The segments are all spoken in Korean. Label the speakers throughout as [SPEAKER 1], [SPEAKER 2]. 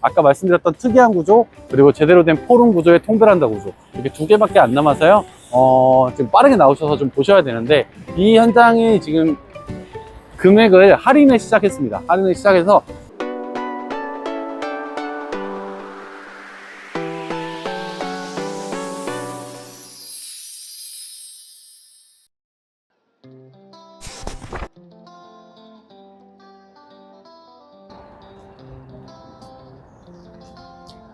[SPEAKER 1] 아까 말씀드렸던 특이한 구조 그리고 제대로 된 포룸 구조의 통베란다 구조 이렇게 두 개밖에 안 남아서요. 어, 지금 빠르게 나오셔서 좀 보셔야 되는데 이 현장이 지금 금액을 할인을 시작했습니다. 할인을 시작해서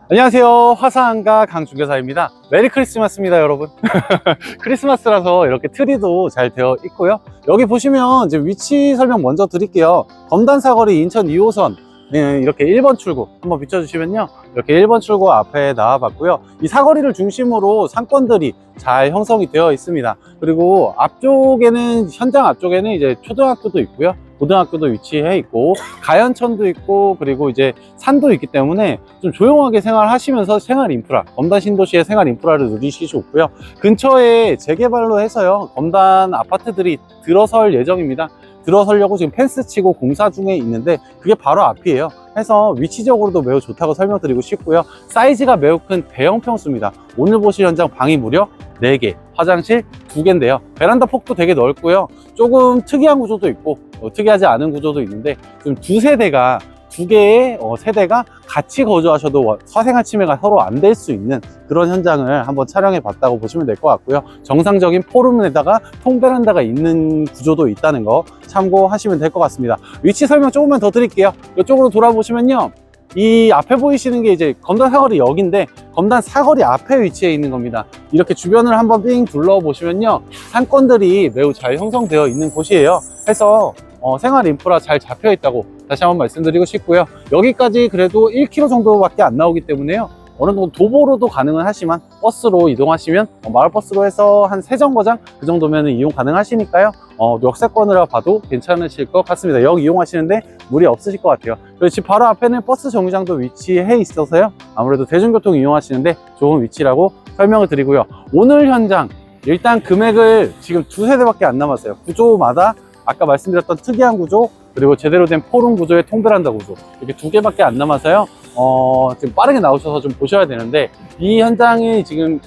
[SPEAKER 1] 안녕하세요. 화사한가 강중교사입니다. 메리 크리스마스입니다, 여러분. 크리스마스라서 이렇게 트리도 잘 되어 있고요. 여기 보시면 이제 위치 설명 먼저 드릴게요. 검단 사거리 인천 2호선 네, 이렇게 1번 출구 한번 비춰주시면요. 이렇게 1번 출구 앞에 나와봤고요. 이 사거리를 중심으로 상권들이 잘 형성이 되어 있습니다. 그리고 앞쪽에는, 현장 앞쪽에는 이제 초등학교도 있고요. 고등학교도 위치해 있고, 가연천도 있고, 그리고 이제 산도 있기 때문에 좀 조용하게 생활하시면서 생활 인프라, 검단 신도시의 생활 인프라를 누리시기 좋고요. 근처에 재개발로 해서요, 검단 아파트들이 들어설 예정입니다. 들어서려고 지금 펜스 치고 공사 중에 있는데 그게 바로 앞이에요. 해서 위치적으로도 매우 좋다고 설명드리고 싶고요. 사이즈가 매우 큰 대형 평수입니다. 오늘 보실 현장 방이 무려 4개, 화장실 2개인데요. 베란다 폭도 되게 넓고요. 조금 특이한 구조도 있고 어, 특이하지 않은 구조도 있는데 지금 두 세 대가 두 개의 어, 세대가 같이 거주하셔도 와- 사생활 침해가 서로 안 될 수 있는 그런 현장을 한번 촬영해 봤다고 보시면 될 것 같고요. 정상적인 포룸에다가 통베란다가 있는 구조도 있다는 거 참고하시면 될 것 같습니다. 위치 설명 조금만 더 드릴게요. 이쪽으로 돌아보시면요. 이 앞에 보이시는 게 이제 검단 사거리 역인데 검단 사거리 앞에 위치해 있는 겁니다. 이렇게 주변을 한번 삥 둘러보시면요. 상권들이 매우 잘 형성되어 있는 곳이에요. 해서 어, 생활 인프라 잘 잡혀 있다고 다시 한번 말씀드리고 싶고요. 여기까지 그래도 1km 정도밖에 안 나오기 때문에요. 어느 정도 도보로도 가능은 하지만 버스로 이동하시면 어, 마을버스로 해서 한 세 정거장 그 정도면 이용 가능하시니까요. 어, 역세권이라 봐도 괜찮으실 것 같습니다. 역 이용하시는데 무리 없으실 것 같아요. 그리고 집 바로 앞에는 버스 정류장도 위치해 있어서요. 아무래도 대중교통 이용하시는데 좋은 위치라고 설명을 드리고요. 오늘 현장 일단 금액을 지금 두 세 대밖에 안 남았어요. 구조마다 아까 말씀드렸던 특이한 구조 그리고 제대로 된 포룸 구조의 통베란다 구조 이렇게 두 개밖에 안 남아서요. 어, 지금 빠르게 나오셔서 좀 보셔야 되는데 이 현장이 지금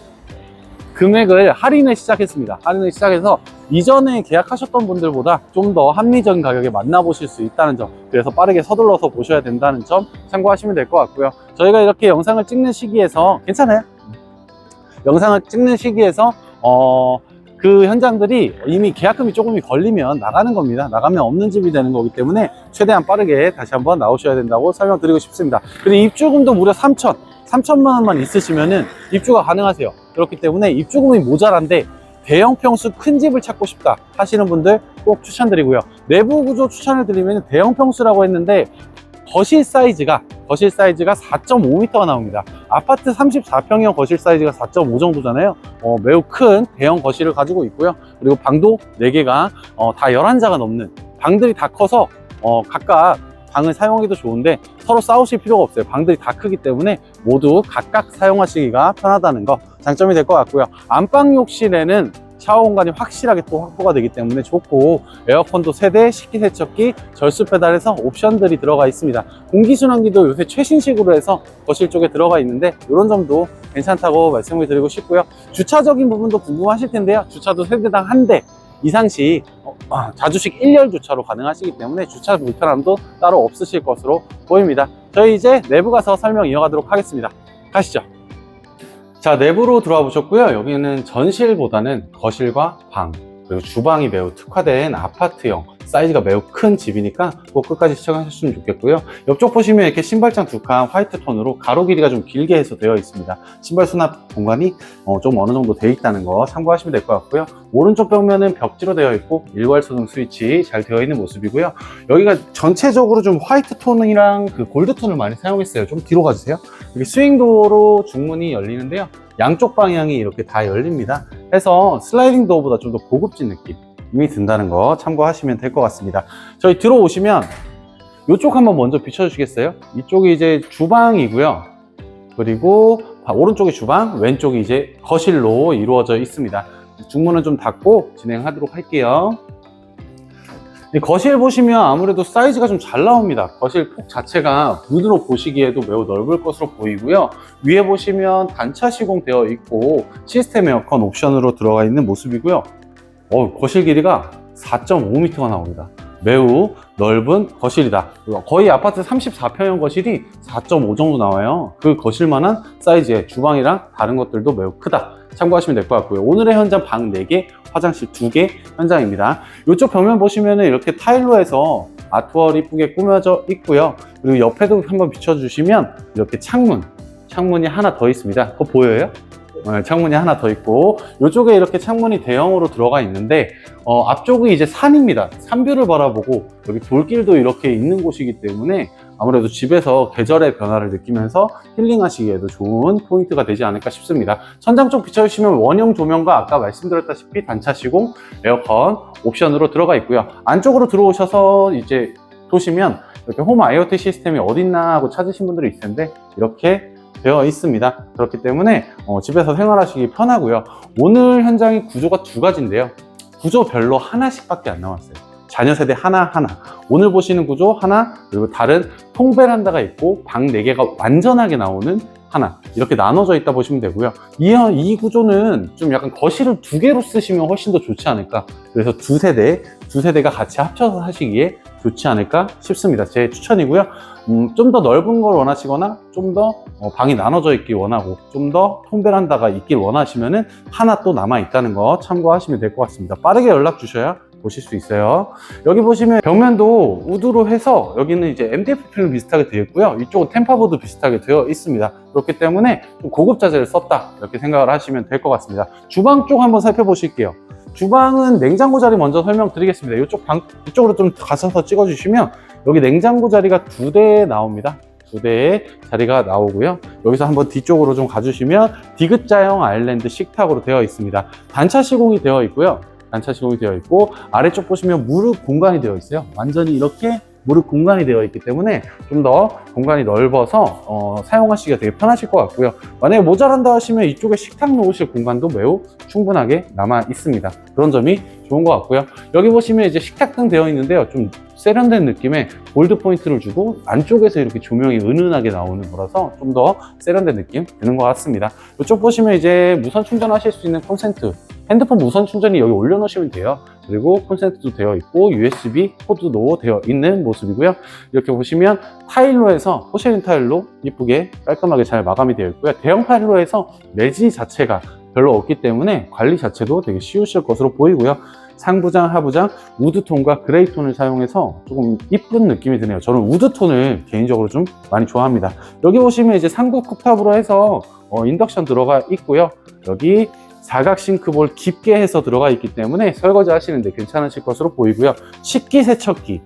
[SPEAKER 1] 금액을 할인을 시작했습니다. 할인을 시작해서 이전에 계약하셨던 분들보다 좀 더 합리적인 가격에 만나보실 수 있다는 점 그래서 빠르게 서둘러서 보셔야 된다는 점 참고하시면 될 것 같고요. 저희가 이렇게 영상을 찍는 시기에서 괜찮아요? 영상을 찍는 시기에서 어, 그 현장들이 이미 계약금이 조금이 걸리면 나가는 겁니다. 나가면 없는 집이 되는 거기 때문에 최대한 빠르게 다시 한번 나오셔야 된다고 설명드리고 싶습니다. 그리고 입주금도 무려 3천, 3천만 원만 있으시면은 입주가 가능하세요. 그렇기 때문에 입주금이 모자란데 대형 평수 큰 집을 찾고 싶다 하시는 분들 꼭 추천드리고요. 내부 구조 추천을 드리면 대형 평수라고 했는데 거실 사이즈가 거실 사이즈가 4.5m가 나옵니다. 아파트 34평형 거실 사이즈가 4.5 정도잖아요. 어, 매우 큰 대형 거실을 가지고 있고요. 그리고 방도 4개가 어, 다 11자가 넘는 방들이 다 커서 어, 각각 방을 사용하기도 좋은데 서로 싸우실 필요가 없어요. 방들이 다 크기 때문에 모두 각각 사용하시기가 편하다는 거 장점이 될 것 같고요. 안방 욕실에는 샤워 공간이 확실하게 또 확보가 되기 때문에 좋고 에어컨도 세대, 식기세척기, 절수 페달에서 옵션들이 들어가 있습니다. 공기순환기도 요새 최신식으로 해서 거실 쪽에 들어가 있는데 이런 점도 괜찮다고 말씀을 드리고 싶고요. 주차적인 부분도 궁금하실 텐데요. 주차도 세대당 한 대 이상씩 어, 아, 자주식 1열 주차로 가능하시기 때문에 주차 불편함도 따로 없으실 것으로 보입니다. 저희 이제 내부 가서 설명 이어가도록 하겠습니다. 가시죠. 자, 내부로 들어와 보셨고요. 여기는 전실보다는 거실과 방, 그리고 주방이 매우 특화된 아파트형, 사이즈가 매우 큰 집이니까 꼭 끝까지 시청하셨으면 좋겠고요. 옆쪽 보시면 이렇게 신발장 두 칸 화이트 톤으로 가로 길이가 좀 길게 해서 되어 있습니다. 신발 수납 공간이 어, 좀 어느 정도 되어 있다는 거 참고하시면 될 것 같고요. 오른쪽 벽면은 벽지로 되어 있고 일괄 소등 스위치 잘 되어 있는 모습이고요. 여기가 전체적으로 좀 화이트 톤이랑 그 골드 톤을 많이 사용했어요. 좀 뒤로 가주세요. 여기 스윙도어로 중문이 열리는데요. 양쪽 방향이 이렇게 다 열립니다. 해서 슬라이딩 도어보다 좀 더 고급진 느낌 이 든다는 거 참고하시면 될 것 같습니다. 저희 들어오시면 이쪽 한번 먼저 비춰주시겠어요? 이쪽이 이제 주방이고요. 그리고 바- 오른쪽이 주방, 왼쪽이 이제 거실로 이루어져 있습니다. 중문은 좀 닫고 진행하도록 할게요. 이 거실 보시면 아무래도 사이즈가 좀 잘 나옵니다. 거실 폭 자체가 문으로 보시기에도 매우 넓을 것으로 보이고요. 위에 보시면 단차 시공되어 있고 시스템 에어컨 옵션으로 들어가 있는 모습이고요. 어, 거실 길이가 4.5m가 나옵니다. 매우 넓은 거실이다. 거의 아파트 34평형 거실이 4.5 정도 나와요. 그 거실만한 사이즈의 주방이랑 다른 것들도 매우 크다. 참고하시면 될 것 같고요. 오늘의 현장 방 4개, 화장실 2개 현장입니다. 이쪽 벽면 보시면 이렇게 타일로 해서 아트월 이쁘게 꾸며져 있고요. 그리고 옆에도 한번 비춰주시면 이렇게 창문, 창문이 하나 더 있습니다. 그거 보여요? 네, 창문이 하나 더 있고 이쪽에 이렇게 창문이 대형으로 들어가 있는데 어, 앞쪽이 이제 산입니다. 산뷰를 바라보고 여기 돌길도 이렇게 있는 곳이기 때문에 아무래도 집에서 계절의 변화를 느끼면서 힐링하시기에도 좋은 포인트가 되지 않을까 싶습니다. 천장 쪽 비춰주시면 원형 조명과 아까 말씀드렸다시피 단차 시공, 에어컨 옵션으로 들어가 있고요. 안쪽으로 들어오셔서 이제 보시면 이렇게 홈 IoT 시스템이 어딨나 하고 찾으신 분들이 있을 텐데 이렇게 되어 있습니다. 그렇기 때문에 어, 집에서 생활하시기 편하고요. 오늘 현장이 구조가 두 가지인데요. 구조별로 하나씩밖에 안 나왔어요. 자녀 세대 하나 하나. 오늘 보시는 구조 하나 그리고 다른 통베란다가 있고 방 4개가 완전하게 나오는 하나 이렇게 나눠져 있다 보시면 되고요. 이, 이 구조는 좀 약간 거실을 두 개로 쓰시면 훨씬 더 좋지 않을까. 그래서 두 세대, 두 세대가 같이 합쳐서 하시기에 좋지 않을까 싶습니다. 제 추천이고요. 음, 좀 더 넓은 걸 원하시거나 좀 더 방이 나눠져 있길 원하고 좀더 통베란다가 있길 원하시면은 하나 또 남아 있다는 거 참고하시면 될 것 같습니다. 빠르게 연락 주셔야 보실 수 있어요. 여기 보시면 벽면도 우드로 해서 여기는 이제 MDF 필름 비슷하게 되어 있고요. 이쪽은 템파보드 비슷하게 되어 있습니다. 그렇기 때문에 좀 고급 자재를 썼다 이렇게 생각을 하시면 될 것 같습니다. 주방 쪽 한번 살펴보실게요. 주방은 냉장고 자리 먼저 설명드리겠습니다. 이쪽 방 이쪽으로 좀 가셔서 찍어주시면 여기 냉장고 자리가 두 대 나옵니다. 두 대의 자리가 나오고요. 여기서 한번 뒤쪽으로 좀 가주시면 디귿자형 아일랜드 식탁으로 되어 있습니다. 단차 시공이 되어 있고요. 단차 시공이 되어 있고 아래쪽 보시면 무릎 공간이 되어 있어요. 완전히 이렇게 무릎 공간이 되어 있기 때문에 좀 더 공간이 넓어서 어, 사용하시기가 되게 편하실 것 같고요. 만약에 모자란다 하시면 이쪽에 식탁 놓으실 공간도 매우 충분하게 남아 있습니다. 그런 점이 좋은 것 같고요. 여기 보시면 이제 식탁등 되어 있는데요. 좀 세련된 느낌의 골드 포인트를 주고 안쪽에서 이렇게 조명이 은은하게 나오는 거라서 좀 더 세련된 느낌 드는 것 같습니다. 이쪽 보시면 이제 무선 충전하실 수 있는 콘센트 핸드폰 무선 충전이 여기 올려놓으시면 돼요. 그리고 콘센트도 되어 있고 USB 포드도 되어 있는 모습이고요. 이렇게 보시면 타일로 해서 포쉐린 타일로 이쁘게 깔끔하게 잘 마감이 되어 있고요. 대형 타일로 해서 매지 자체가 별로 없기 때문에 관리 자체도 되게 쉬우실 것으로 보이고요. 상부장, 하부장, 우드톤과 그레이톤을 사용해서 조금 이쁜 느낌이 드네요. 저는 우드톤을 개인적으로 좀 많이 좋아합니다. 여기 보시면 이제 상부 쿡탑으로 해서 어, 인덕션 들어가 있고요. 여기 사각 싱크볼 깊게 해서 들어가 있기 때문에 설거지 하시는데 괜찮으실 것으로 보이고요. 식기 세척기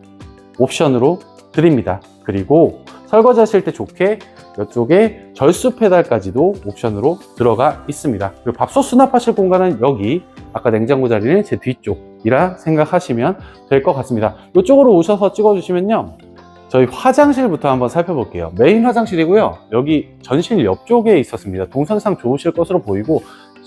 [SPEAKER 1] 옵션으로 드립니다. 그리고 설거지 하실 때 좋게 이쪽에 절수 페달까지도 옵션으로 들어가 있습니다. 그리고 밥솥 수납하실 공간은 여기 아까 냉장고 자리는 제 뒤쪽이라 생각하시면 될 것 같습니다. 이쪽으로 오셔서 찍어주시면요. 저희 화장실부터 한번 살펴볼게요. 메인 화장실이고요. 여기 전실 옆쪽에 있었습니다. 동선상 좋으실 것으로 보이고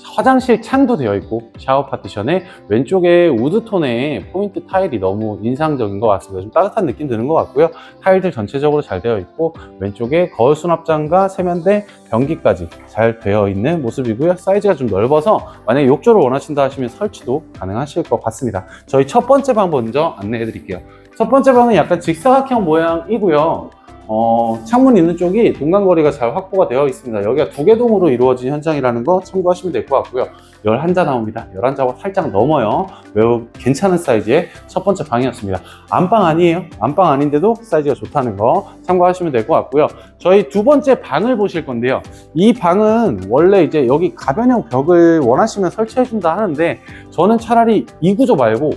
[SPEAKER 1] 화장실 창도 되어 있고 샤워 파티션에 왼쪽에 우드톤의 포인트 타일이 너무 인상적인 것 같습니다. 좀 따뜻한 느낌 드는 것 같고요. 타일들 전체적으로 잘 되어 있고 왼쪽에 거울 수납장과 세면대, 변기까지 잘 되어 있는 모습이고요. 사이즈가 좀 넓어서 만약에 욕조를 원하신다 하시면 설치도 가능하실 것 같습니다. 저희 첫 번째 방 먼저 안내해 드릴게요. 첫 번째 방은 약간 직사각형 모양이고요. 어, 창문 있는 쪽이 동간거리가 잘 확보가 되어 있습니다. 여기가 두 개 동으로 이루어진 현장이라는 거 참고하시면 될 것 같고요. 11자 나옵니다. 11자가 살짝 넘어요. 매우 괜찮은 사이즈의 첫 번째 방이었습니다. 안방 아니에요. 안방 아닌데도 사이즈가 좋다는 거 참고하시면 될 것 같고요. 저희 두 번째 방을 보실 건데요. 이 방은 원래 이제 여기 가변형 벽을 원하시면 설치해준다 하는데 저는 차라리 이 구조 말고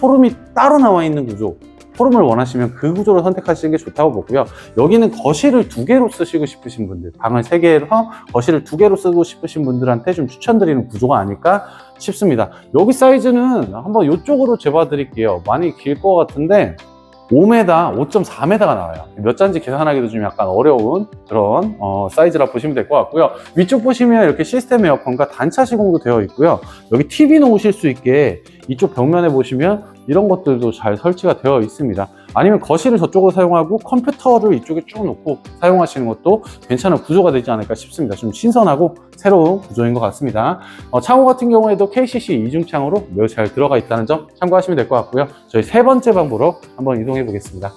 [SPEAKER 1] 포름이 따로 나와 있는 구조 포럼을 원하시면 그 구조를 선택하시는 게 좋다고 보고요. 여기는 거실을 두 개로 쓰시고 싶으신 분들, 방을 세 개로 거실을 두 개로 쓰고 싶으신 분들한테 좀 추천드리는 구조가 아닐까 싶습니다. 여기 사이즈는 한번 이쪽으로 재봐 드릴게요. 많이 길 것 같은데 5m, 5.4m가 나와요. 몇 잔지 계산하기도 좀 약간 어려운 그런 어, 사이즈라 보시면 될 것 같고요. 위쪽 보시면 이렇게 시스템 에어컨과 단차 시공도 되어 있고요. 여기 TV 놓으실 수 있게 이쪽 벽면에 보시면 이런 것들도 잘 설치가 되어 있습니다. 아니면 거실을 저쪽으로 사용하고 컴퓨터를 이쪽에 쭉 놓고 사용하시는 것도 괜찮은 구조가 되지 않을까 싶습니다. 좀 신선하고 새로운 구조인 것 같습니다. 어, 창호 같은 경우에도 KCC 이중창으로 매우 잘 들어가 있다는 점 참고하시면 될 것 같고요. 저희 세 번째 방 보러 한번 이동해 보겠습니다.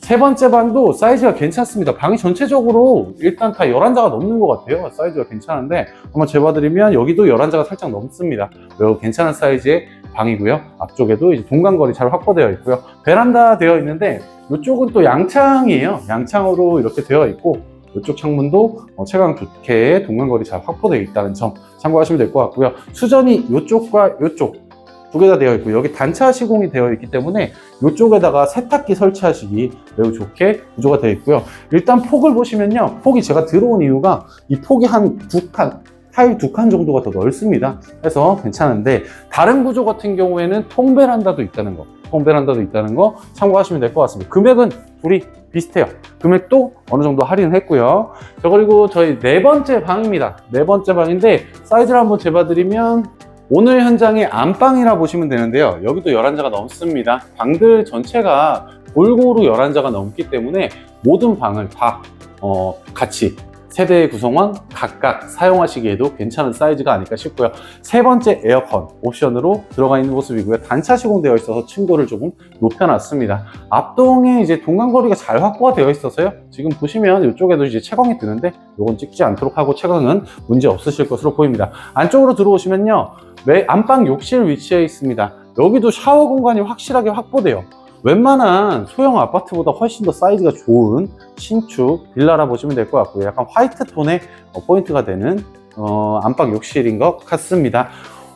[SPEAKER 1] 세 번째 방도 사이즈가 괜찮습니다. 방이 전체적으로 일단 다 11자가 넘는 것 같아요. 사이즈가 괜찮은데 한번 재봐드리면 여기도 11자가 살짝 넘습니다. 매우 괜찮은 사이즈의 방이고요. 앞쪽에도 이제 동간거리 잘 확보되어 있고요. 베란다 되어 있는데 이쪽은 또 양창이에요. 양창으로 이렇게 되어 있고 이쪽 창문도 어, 채광 좋게 동간거리 잘 확보되어 있다는 점 참고하시면 될 것 같고요. 수전이 이쪽과 이쪽 두 개 다 되어 있고 여기 단차 시공이 되어 있기 때문에 이쪽에다가 세탁기 설치하시기 매우 좋게 구조가 되어 있고요. 일단 폭을 보시면요. 폭이 제가 들어온 이유가 이 폭이 한 두 칸, 타일 두 칸 정도가 더 넓습니다. 그래서 괜찮은데 다른 구조 같은 경우에는 통베란다도 있다는 거, 통베란다도 있다는 거 참고하시면 될 것 같습니다. 금액은 둘이 비슷해요. 금액도 어느 정도 할인했고요. 자 그리고 저희 네 번째 방입니다. 네 번째 방인데 사이즈를 한번 재봐드리면 오늘 현장의 안방이라 보시면 되는데요. 여기도 11자가 넘습니다. 방들 전체가 골고루 11자가 넘기 때문에 모든 방을 다 어, 같이 세대의 구성원 각각 사용하시기에도 괜찮은 사이즈가 아닐까 싶고요. 세 번째 에어컨 옵션으로 들어가 있는 모습이고요. 단차 시공되어 있어서 층고를 조금 높여놨습니다. 앞동에 이제 동간거리가 잘 확보가 되어 있어서요. 지금 보시면 이쪽에도 이제 채광이 드는데 이건 찍지 않도록 하고 채광은 문제 없으실 것으로 보입니다. 안쪽으로 들어오시면요. 매 안방 욕실 위치해 있습니다. 여기도 샤워 공간이 확실하게 확보돼요. 웬만한 소형 아파트보다 훨씬 더 사이즈가 좋은 신축 빌라라 보시면 될 것 같고요. 약간 화이트 톤의 어, 포인트가 되는 어, 안방 욕실인 것 같습니다.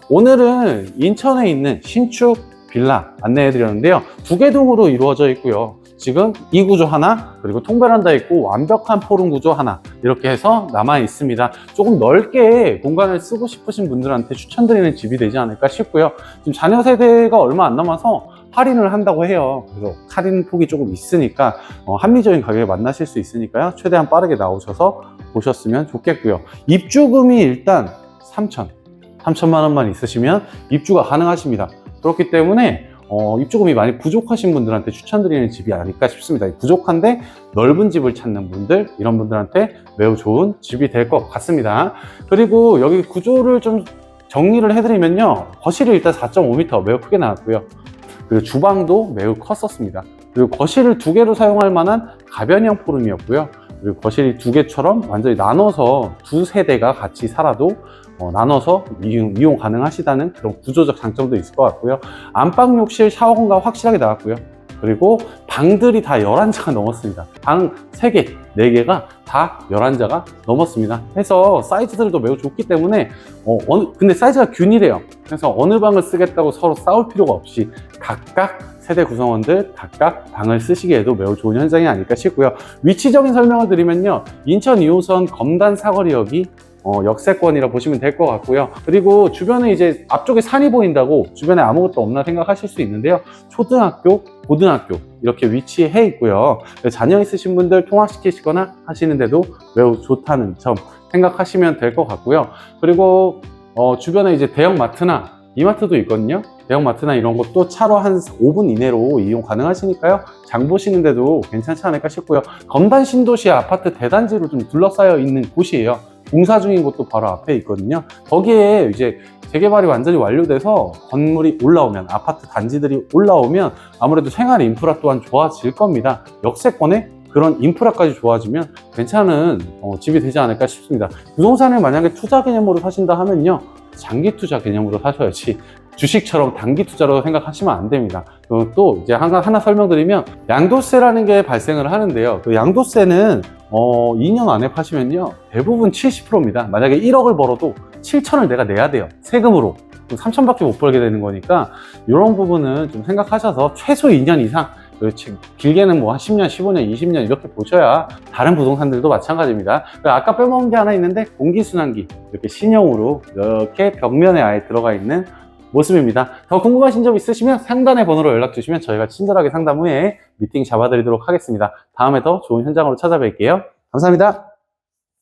[SPEAKER 1] 오늘은 인천에 있는 신축 빌라 안내해 드렸는데요. 두 개 동으로 이루어져 있고요. 지금 이 구조 하나, 그리고 통베란다 있고 완벽한 포룸 구조 하나 이렇게 해서 남아 있습니다. 조금 넓게 공간을 쓰고 싶으신 분들한테 추천드리는 집이 되지 않을까 싶고요. 지금 자녀 세대가 얼마 안 남아서 할인을 한다고 해요. 그래서 할인 폭이 조금 있으니까 어, 합리적인 가격에 만나실 수 있으니까요. 최대한 빠르게 나오셔서 보셨으면 좋겠고요. 입주금이 일단 3천, 3천만 원만 있으시면 입주가 가능하십니다. 그렇기 때문에 어, 입주금이 많이 부족하신 분들한테 추천드리는 집이 아닐까 싶습니다. 부족한데 넓은 집을 찾는 분들, 이런 분들한테 매우 좋은 집이 될 것 같습니다. 그리고 여기 구조를 좀 정리를 해드리면요. 거실이 일단 4.5m 매우 크게 나왔고요. 그리고 주방도 매우 컸었습니다. 그리고 거실을 두 개로 사용할 만한 가변형 포름이었고요. 그리고 거실이 두 개처럼 완전히 나눠서 두 세대가 같이 살아도 어, 나눠서 이용, 이용 가능하시다는 그런 구조적 장점도 있을 것 같고요. 안방 욕실 샤워 공간 확실하게 나왔고요. 그리고 방들이 다 11자가 넘었습니다. 방 3개, 4개가 다 11자가 넘었습니다. 해서 사이즈들도 매우 좋기 때문에 어, 어느, 근데 사이즈가 균일해요. 그래서 어느 방을 쓰겠다고 서로 싸울 필요가 없이 각각 세대 구성원들 각각 방을 쓰시기에도 매우 좋은 현장이 아닐까 싶고요. 위치적인 설명을 드리면요. 인천 2호선 검단 사거리역이 어, 역세권이라 보시면 될 것 같고요. 그리고 주변에 이제 앞쪽에 산이 보인다고 주변에 아무것도 없나 생각하실 수 있는데요. 초등학교, 고등학교 이렇게 위치해 있고요. 자녀 있으신 분들 통학시키시거나 하시는데도 매우 좋다는 점 생각하시면 될 것 같고요. 그리고 어, 주변에 이제 대형 마트나 이마트도 있거든요. 대형 마트나 이런 것도 차로 한 5분 이내로 이용 가능하시니까요. 장 보시는데도 괜찮지 않을까 싶고요. 검단 신도시 아파트 대단지로 좀 둘러싸여 있는 곳이에요. 공사 중인 곳도 바로 앞에 있거든요. 거기에 이제 재개발이 완전히 완료돼서 건물이 올라오면 아파트 단지들이 올라오면 아무래도 생활 인프라 또한 좋아질 겁니다. 역세권에 그런 인프라까지 좋아지면 괜찮은 어, 집이 되지 않을까 싶습니다. 부동산을 만약에 투자 개념으로 사신다 하면요. 장기 투자 개념으로 사셔야지 주식처럼 단기 투자로 생각하시면 안 됩니다. 또 이제 하나, 하나 설명드리면 양도세라는 게 발생을 하는데요. 그 양도세는 어, 2년 안에 파시면요. 대부분 70%입니다. 만약에 1억을 벌어도 7천을 내가 내야 돼요. 세금으로. 3천밖에 못 벌게 되는 거니까 이런 부분은 좀 생각하셔서 최소 2년 이상 그렇지. 길게는 뭐 한 10년, 15년, 20년 이렇게 보셔야 다른 부동산들도 마찬가지입니다. 그 아까 빼먹은 게 하나 있는데 공기순환기 이렇게 신형으로 이렇게 벽면에 아예 들어가 있는 모습입니다. 더 궁금하신 점 있으시면 상단의 번호로 연락 주시면 저희가 친절하게 상담 후에 미팅 잡아드리도록 하겠습니다. 다음에 더 좋은 현장으로 찾아뵐게요. 감사합니다.